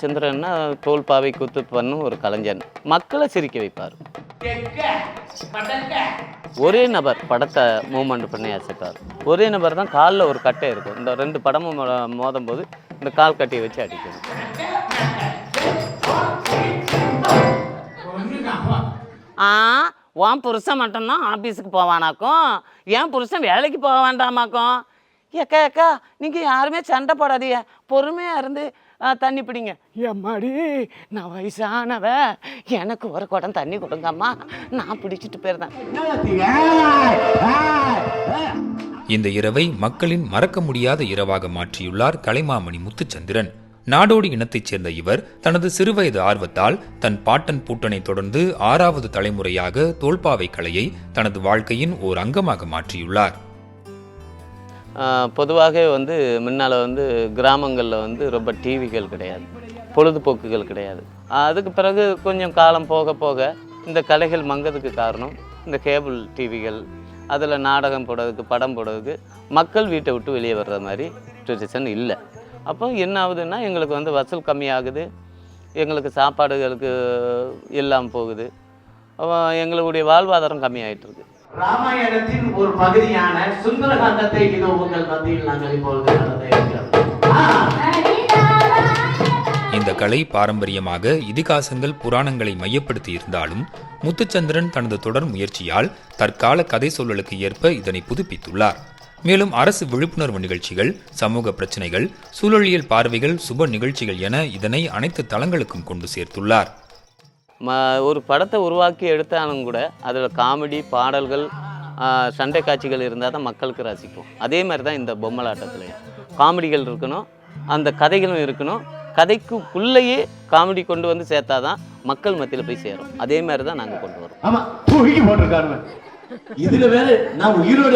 சந்திரன்னா தோல் பாவை கூத்து பண்ணும் ஒரு கலைஞன். மக்களை சிரிக்க வைப்பார். ஒரே நபர் படத்தை மூவ்மெண்ட் பண்ணி அசைப்பார். ஒரே நபர் தான் காலில் ஒரு கட்டை இருக்கும். இந்த ரெண்டு படமும் மோ- மோதும் போது இந்த கால் கட்டையை வச்சு அடிக்கணும். ஆ உன் புருஷன் மட்டும்தான் ஆஃபீஸுக்கு போவானாக்கும். என் புருஷன் வேலைக்கு போக வேண்டாமாக்கும். ஏக்கா ஏக்கா நீங்கள் யாருமே சண்டை போடாதீங்க. பொறுமையாக இருந்து ஆ, தண்ணி பிடிங்க. எம்மாடி நான் வயசானவ எனக்கு ஒரு குடம் தண்ணி கொடுங்கம்மா. நான் பிடிச்சிட்டு போயிருந்தேன். இந்த இரவை மக்களின் மறக்க முடியாத இரவாக மாற்றியுள்ளார் கலைமாமணி முத்துச்சந்திரன். நாடோடி இனத்தைச் சேர்ந்த இவர் தனது சிறுவயது ஆர்வத்தால் தன் பாட்டன் பூட்டனை தொடர்ந்து ஆறாவது தலைமுறையாக தோல்பாவை கலையை தனது வாழ்க்கையின் ஓர் அங்கமாக மாற்றியுள்ளார். பொதுவாகவே வந்து முன்னால் வந்து கிராமங்களில் வந்து ரொம்ப டிவிகள் கிடையாது பொழுதுபோக்குகள் கிடையாது. அதுக்கு பிறகு கொஞ்சம் காலம் போக போக இந்த கலைகள் மங்கதுக்கு காரணம் இந்த கேபிள் டிவிகள் அதில் நாடகம் போடுறதுக்கு படம் போடுறதுக்கு மக்கள் வீட்டை விட்டு வெளியே வர்ற மாதிரி சுச்சுவேஷன் இல்லை. அப்போ என்ன ஆகுதுன்னா எங்களுக்கு வந்து வசூல் கம்மியாகுது எங்களுக்கு சாப்பாடுகளுக்கு எல்லாம் போகுது. எங்களுடைய வாழ்வாதாரம் கம்மியாகிட்டு இருக்குது ராமாயணத்தின் ஒரு பகுதியான சுந்தரகாந்தத்தை இது உங்கள் மத்தியில் நாங்கள் இப்பொழுது நடத்த இருக்கிறோம். இந்த கலை பாரம்பரியமாக இதிகாசங்கள் புராணங்களை மையப்படுத்தி இருந்தாலும் முத்துச்சந்திரன் தனது தொடர் முயற்சியால் தற்கால கதை சொல்லலுக்கு ஏற்ப இதனை புதுப்பித்துள்ளார். மேலும் அரசு விழிப்புணர்வு நிகழ்ச்சிகள் சமூக பிரச்சனைகள் சூழலியல் பார்வைகள் சுப நிகழ்ச்சிகள் என இதனை அனைத்து தளங்களுக்கும் கொண்டு சேர்த்துள்ளார். ம ஒரு படத்தை உருவாக்கி எடுத்தாலும் கூட அதில் காமெடி பாடல்கள் சண்டை காட்சிகள் இருந்தால் தான் மக்களுக்கு ரசிக்கும் அதே மாதிரி தான் இந்த பொம்மலாட்டத்துலையும் காமெடிகள் இருக்கணும் அந்த கதைகளும் இருக்கணும். கதைக்குள்ளேயே காமெடி கொண்டு வந்து சேர்த்தா தான் மக்கள் மத்தியில் போய் சேரும். அதே மாதிரி தான் நாங்கள் கொண்டு வரோம். ஆமா தூக்கி போட்டிருக்காருங்க இதுல வேற நான் உயிரோட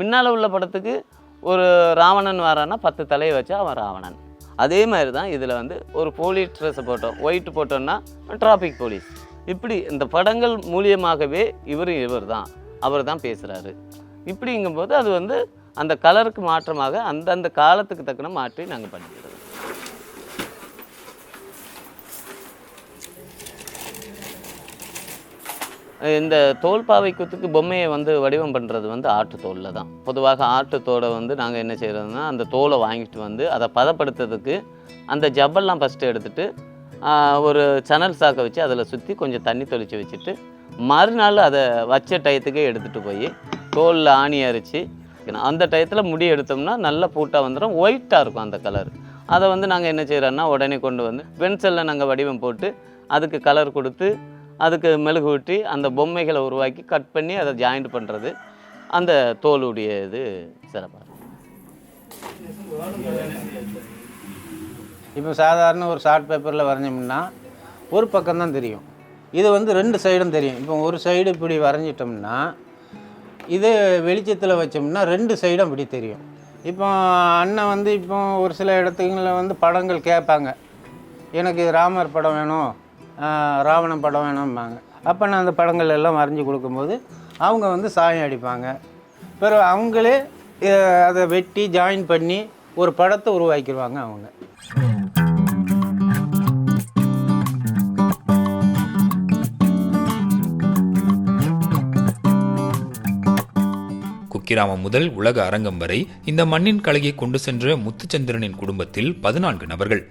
முன்னால் உள்ள படத்துக்கு ஒரு ராவணன் வரான்னா பத்து தலையை வச்சா அவன் ராவணன். அதே மாதிரி தான் இதில் வந்து ஒரு போலீஸ் ட்ரெஸ்ஸை போட்டோம் ஒயிட் போட்டோம்னா டிராஃபிக் போலீஸ் இப்படி இந்த படங்கள் மூலியமாகவே இவரும் இவர் தான் அவர் தான் பேசுகிறாரு இப்படிங்கும்போது அது வந்து அந்த கலருக்கு மாற்றமாக அந்தந்த காலத்துக்கு தக்கன மாற்றி நாங்கள் பண்ணிக்கிறோம். இந்த தோல்பாவை குத்துக்கு பொம்மையை வந்து வடிவம் பண்ணுறது வந்து ஆட்டுத்தோலில் தான். பொதுவாக ஆட்டுத்தோலை வந்து நாங்கள் என்ன செய்கிறோம்னா அந்த தோலை வாங்கிட்டு வந்து அதை பதப்படுத்துறதுக்கு அந்த ஜவ்வெல்லாம் ஃபஸ்ட்டு எடுத்துட்டு ஒரு சணல் சாக்கை வச்சு அதில் சுற்றி கொஞ்சம் தண்ணி தெளித்து வச்சுட்டு மறுநாள் அதை வச்ச டயத்துக்கே எடுத்துகிட்டு போய் தோலில் ஆணி அரிச்சு அந்த டயத்தில் முடி எடுத்தோம்னா நல்ல பூட்டாக வந்துடும் ஒயிட்டாக இருக்கும் அந்த கலர் அதை வந்து நாங்கள் என்ன செய்கிறோன்னா உடனே கொண்டு வந்து பென்சிலில் நாங்கள் வடிவம் போட்டு அதுக்கு கலர் கொடுத்து அதுக்கு மெழுகு ஊட்டி அந்த பொம்மைகளை உருவாக்கி கட் பண்ணி அதை ஜாயிண்ட் பண்ணுறது அந்த தோலுடைய இது சிறப்பாக இப்போ சாதாரண ஒரு ஷார்ட் பேப்பரில் வரைஞ்சோம்னா ஒரு பக்கம்தான் தெரியும். இது வந்து ரெண்டு சைடும் தெரியும். இப்போ ஒரு சைடு இப்படி வரைஞ்சிட்டோம்னா இது வெளிச்சத்தில் வச்சோம்னா ரெண்டு சைடும் இப்படி தெரியும். இப்போ அண்ணன் வந்து இப்போ ஒரு சில இடத்துங்களில் வந்து படங்கள் கேட்பாங்க. எனக்கு ராமர் படம் வேணும். ராவணம் படம் வேணும்பாங்க. அப்போ நான் அந்த படங்கள் எல்லாம் வரைஞ்சி கொடுக்கும்போது அவங்க வந்து சாயம் அடிப்பாங்க. பிறகு அவங்களே அதை வெட்டி ஜாயின் பண்ணி ஒரு படத்தை உருவாக்கிடுவாங்க அவங்க. குக்கிராமம் முதல் உலக அரங்கம் வரை இந்த மண்ணின் கலையை கொண்டு சென்ற முத்துச்சந்திரனின் குடும்பத்தில் பதினான்கு நபர்கள்.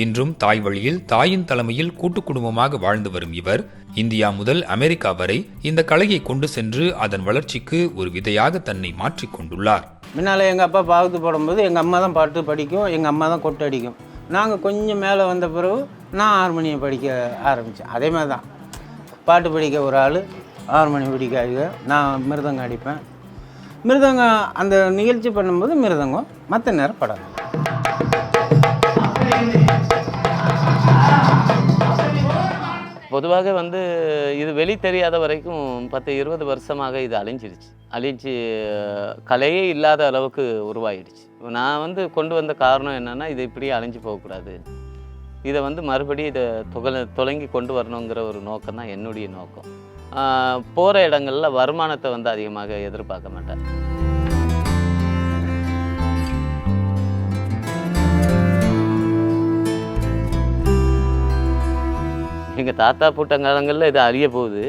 இன்றும் தாய் வழியில் தாயின் தலைமையில் கூட்டு குடும்பமாக வாழ்ந்து வரும் இவர் இந்தியா முதல் அமெரிக்கா வரை இந்த கலையை கொண்டு சென்று அதன் வளர்ச்சிக்கு ஒரு விதையாக தன்னை மாற்றிக் கொண்டுள்ளார். முன்னால் எங்கள் அப்பா பாவத்து போடும்போது எங்கள் அம்மா தான் பாட்டு படிக்கும் எங்கள் அம்மா தான் கொட்டு அடிக்கும். நாங்கள் கொஞ்சம் மேலே வந்த பிறகு நான் ஹார்மோனியம் படிக்க ஆரம்பித்தேன் அதே மாதிரி தான். பாட்டு படிக்க ஒரு ஆள் ஹார்மோனியம் படிக்க நான் மிருதங்கம் அடிப்பேன். மிருதங்கம் அந்த நிகழ்ச்சி பண்ணும்போது மிருதங்கம் மற்ற நேரம் படம். பொதுவாக வந்து இது வெளி தெரியாத வரைக்கும் பத்து இருபது வருஷமாக இது அழிஞ்சிருச்சு. அழிஞ்சு கலையே இல்லாத அளவுக்கு உருவாயிடுச்சு. நான் வந்து கொண்டு வந்த காரணம் என்னென்னா இது இப்படியே அழிஞ்சு போகக்கூடாது. இதை வந்து மறுபடியும் இதை தொகல தொலங்கி கொண்டு வரணுங்கிற ஒரு நோக்கம் தான் என்னுடைய நோக்கம். போகிற இடங்கள்ல வருமானத்தை வந்து அதிகமாக எதிர்பார்க்க மாட்டேன். எங்கள் தாத்தா பூட்டங்காலங்களில் இது அழிய போகுது.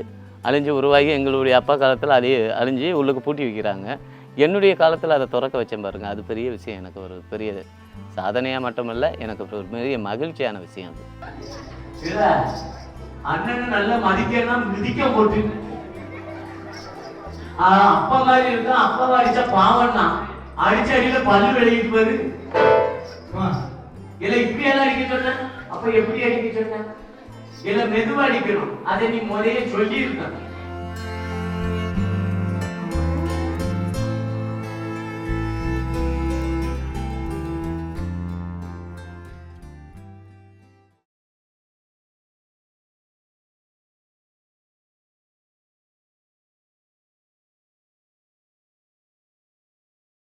அழிஞ்சு உருவாகி எங்களுடைய அப்பா காலத்தில் அழிய அழிஞ்சு உள்ளுக்கு பூட்டி வைக்கிறாங்க. என்னுடைய காலத்தில் அதை திறக்க வச்சேன் பாருங்கள் அது பெரிய விஷயம். எனக்கு ஒரு பெரிய சாதனையாக மட்டுமல்ல எனக்கு ஒரு பெரிய மகிழ்ச்சியான விஷயம் அது. அண்ணன் நல்ல மதிக்கலாம் மிதிக்க போட்டு அப்பா மாதிரி இருக்கா அப்பா அடிச்ச பாவம்னா அடிச்ச அடியில பல்லு விளையிட்டு பாரு. இல்ல இப்படியெல்லாம் அடிக்க சொன்ன அப்ப எப்படி அடிக்க சொன்ன இல்ல மெதுவா அடிக்கணும். அதை நீ முறையே சொல்லி இருக்க